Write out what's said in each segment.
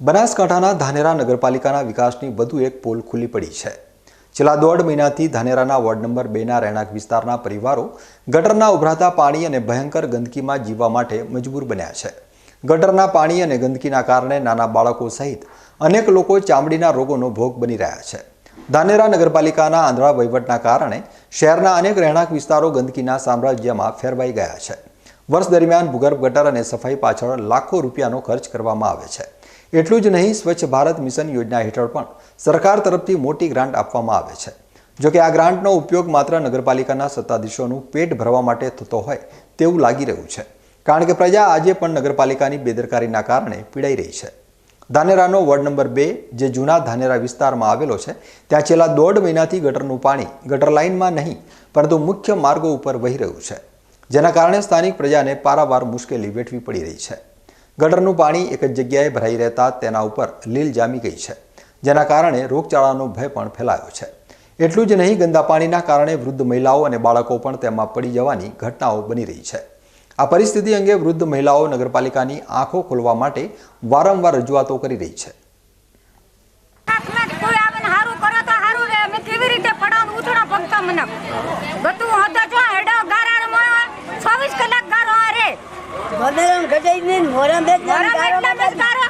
બનાસકાંઠાના ધાનેરા નગરપાલિકાના વિકાસની વધુ એક પોલ ખુલ્લી પડી છે. છેલ્લા દોઢ મહિનાથી ધાનેરાના વોર્ડ નંબર બેના રહેણાંક વિસ્તારના પરિવારો ગટરના ઉભરાતા પાણી અને ભયંકર ગંદકીમાં જીવવા માટે મજબૂર બન્યા છે. ગટરના પાણી અને ગંદકીના કારણે નાના બાળકો સહિત અનેક લોકો ચામડીના રોગોનો ભોગ બની રહ્યા છે. ધાનેરા નગરપાલિકાના આંધળા વહીવટના કારણે શહેરના અનેક રહેણાંક વિસ્તારો ગંદકીના સામ્રાજ્યમાં ફેરવાઈ ગયા છે. વર્ષ દરમિયાન ભૂગર્ભ ગટર અને સફાઈ પાછળ લાખો રૂપિયાનો ખર્ચ કરવામાં આવે છે. એટલું જ નહીં, સ્વચ્છ ભારત મિશન યોજના હેઠળ પણ સરકાર તરફથી મોટી ગ્રાન્ટ આપવામાં આવે છે. જોકે આ ગ્રાન્ટનો ઉપયોગ માત્ર નગરપાલિકાના સત્તાધીશોનું પેટ ભરવા માટે થતો હોય તેવું લાગી રહ્યું છે. કારણ કે પ્રજા આજે પણ નગરપાલિકાની બેદરકારીના કારણે પીડાઈ રહી છે. ધાનેરાનો વોર્ડ નંબર બે, જે જૂના ધાનેરા વિસ્તારમાં આવેલો છે, ત્યાં છેલ્લા દોઢ મહિનાથી ગટરનું પાણી ગટર લાઇનમાં નહીં, પરંતુ મુખ્ય માર્ગો ઉપર વહી રહ્યું છે. જેના કારણે સ્થાનિક પ્રજાને પારાવાર મુશ્કેલી વેઠવી પડી રહી છે. ગટરનું પાણી એક જ જગ્યાએ ભરાઈ રહેતા તેના ઉપર લીલ જામી ગઈ છે, જેના કારણે રોગચાળાનો ભય પણ ફેલાયો છે. એટલું જ નહીં, ગંદા પાણીના કારણે વૃદ્ધ મહિલાઓ અને બાળકો પણ તેમાં પડી જવાની ઘટનાઓ બની રહી છે. આ પરિસ્થિતિ અંગે વૃદ્ધ મહિલાઓ નગરપાલિકાની આંખો ખોલવા માટે વારંવાર રજૂઆતો કરી રહી છે. હાથમાં કોઈ આવે ને હારું કરો તો હારું રે અમે કેવી રીતે પડાવ ઉથડા પગતા મને ગતું હતો જો હેડો ગારાણમાં 24 કલાક ગારો આ રે મોરમ ને મોરમ બે ને ગારો જ ગારો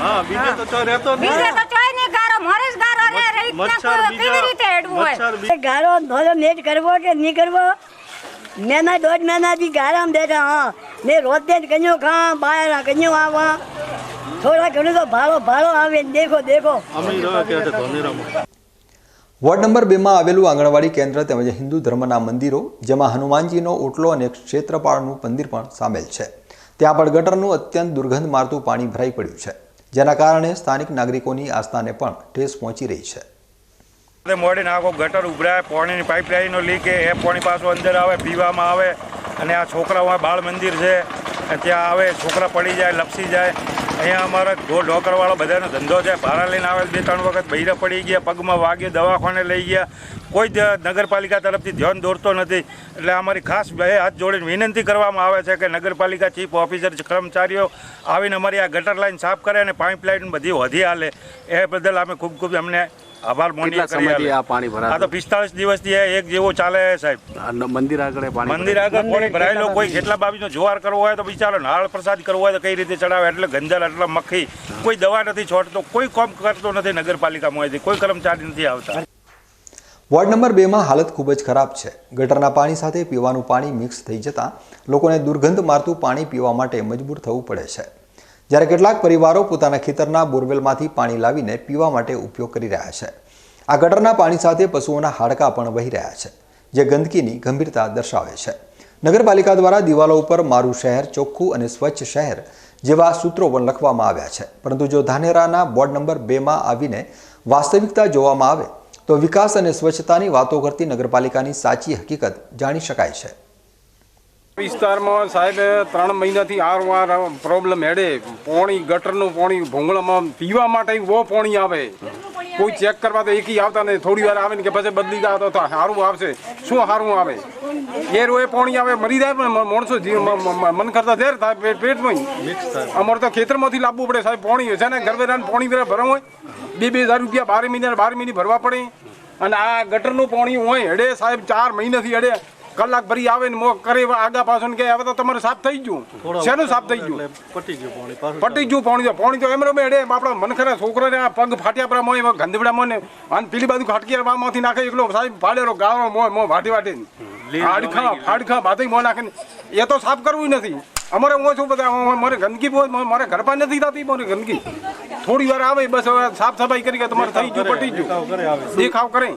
હા બીજે તો ચોય રહેતો જ બીજે તો ચોયની ગારો મોરે જ ગારો રે રહી મચ્છર કેવી રીતે હેડવું હોય? ગારો મોરમ નેટ કરવો કે નહીં કરવો? મેના દોઢ મહિના થી ગારામ બેઠા હા. ને રોજ દે કન્યો ખા બાયરા કન્યો આવા. થોડા ઘણું તો ભાડો ભાડો આવે દેખો દેખો. વોર્ડ નંબર બેમાં આવેલું આંગણવાડી કેન્દ્ર તેમજ હિન્દુ ધર્મના મંદિરો જેમાં હનુમાનજીનો ઓટલો અને ક્ષેત્રપાળનું મંદિર પણ સામેલ છે. ત્યાં પણ ગટરનું અત્યંત દુર્ગંધ મારતું પાણી ભરાઈ પડ્યું છે, જેના કારણે સ્થાનિક નાગરિકોની આસ્થાને પણ ઠેસ પહોંચી રહી છે. મોડી નાખો ગટર ઉભરાય, પાણીની પાઇપલાઇનનો લીક એ પાણી પાછું અંદર આવે, પીવામાં આવે, અને આ છોકરાઓ બાળ મંદિર છે, ત્યાં આવે, છોકરા પડી જાય, લપસી જાય અહીંયા અમારા ઢોર ઢોકરવાળો બધાનો ધંધો છે. ભાડા લઈને આવે બે ત્રણ વખત બૈરા પડી ગયા, પગમાં વાગ્યો, દવાખાને લઈ ગયા. કોઈ નગરપાલિકા તરફથી ધ્યાન દોરતો નથી. એટલે અમારી ખાસ બે હાથ જોડીને વિનંતી કરવામાં આવે છે કે નગરપાલિકા ચીફ ઓફિસર, કર્મચારીઓ આવીને અમારી આ ગટર લાઈન સાફ કરે અને પાઇપલાઇન બધી વધી હાલે. એ બદલ અમે ખૂબ ખૂબ એમને આભાર કેટલા સમયથી આ પાણી આ તો પિસ્તાલીસ દિવસ દિવસથી એક જેવો ચાલે છે સાહેબ. મંદિર આગળ પાણી મંદિર આગળ પાણી ભરાયેલો કોઈ કેટલા બાબીનો જોવાર કરવો હોય તો બિચારો નાળ પ્રસાદ કરવો હોય તો કઈ રીતે ચડાવે? એટલે ગંજલ એટલે મખી કોઈ દવા નથી છોડતો કોઈ કામ કરતો નથી નગરપાલિકામાંથી કોઈ કર્મચારી નથી આવતા. વોર્ડ નંબર બેમાં હાલત ખૂબ જ ખરાબ છે. ગટરના પાણી સાથે પીવાનું પાણી મિક્સ થઈ જતાં લોકોને દુર્ગંધ મારતું પાણી પીવા માટે મજબૂર થવું પડે છે. જ્યારે કેટલાક પરિવારો પોતાના ખેતરના બોરવેલમાંથી પાણી લાવીને પીવા માટે ઉપયોગ કરી રહ્યા છે. આ ગટરના પાણી સાથે પશુઓના હાડકાં પણ વહી રહ્યા છે, જે ગંદકીની ગંભીરતા દર્શાવે છે. નગરપાલિકા દ્વારા દિવાલો ઉપર મારું શહેર ચોખ્ખું અને સ્વચ્છ શહેર જેવા સૂત્રો પણ લખવામાં આવ્યા છે. પરંતુ જો ધાનેરાના બોર્ડ નંબર બેમાં આવીને વાસ્તવિકતા જોવામાં આવે, તો વિકાસ અને સ્વચ્છતાની વાતો કરતી નગરપાલિકાની સાચી હકીકત જાણી શકાય છે. વિસ્તારમાં સાહેબ, ત્રણ મહિનાથી આરવાર પ્રોબ્લેમ હેડે. પાણી ગટરનું પાણી ભૂંગળામાં પીવા માટે બહુ પાણી આવે. કોઈ ચેક કરવા તો એકી આવતા નહીં. થોડી વાર આવે ને કે પછી બદલી જાય તો સારું આવશે. શું સારું આવે? એ રોએ પાણી આવે, મરી જાય પણ માણસો મન કરતા ઝેર થાય પેટ પેટમાં. અમારે તો ખેતરમાંથી લાવવું પડે સાહેબ પાણી. છે ને ગરબે પાણી ભરવું હોય. બે બે હજાર રૂપિયા બાર મહિના બાર મહિને ભરવા પડે. અને આ ગટરનું પાણી હોય, હેડે સાહેબ, ચાર મહિનાથી હેડે. કલાક ભરી આવે ને મો કરે આગા પાછળ ને કે હવે તો તમારે સાફ થઈ ગયું. શેનું સાફ થઈ ગયું? પટી ગયું પાણી પાછું પટી ગયું પાણી પાણી તો એમ રમે એડે આપણા મન ખરા છોકરાને આ પગ ફાટ્યા પર મોય ગંધવડામાં મોને અને પેલી બાજુ ખટકી માંથી નાખે એકલો સાહેબ ફાડેલો ગાળો મોય મો વાટી વાટી હાડખા હાડખા બાધી મો નાખે એ તો સાફ કરવું નથી. અમારે હું છું બધા મારે ગંદકી મારે ઘર પાસે નથી થતી મારી ગંદકી. થોડી વાર આવે બસ હવે સાફ સફાઈ કરી તમારે થઈ ગયું પટી ગયું. દેખાવ કરે.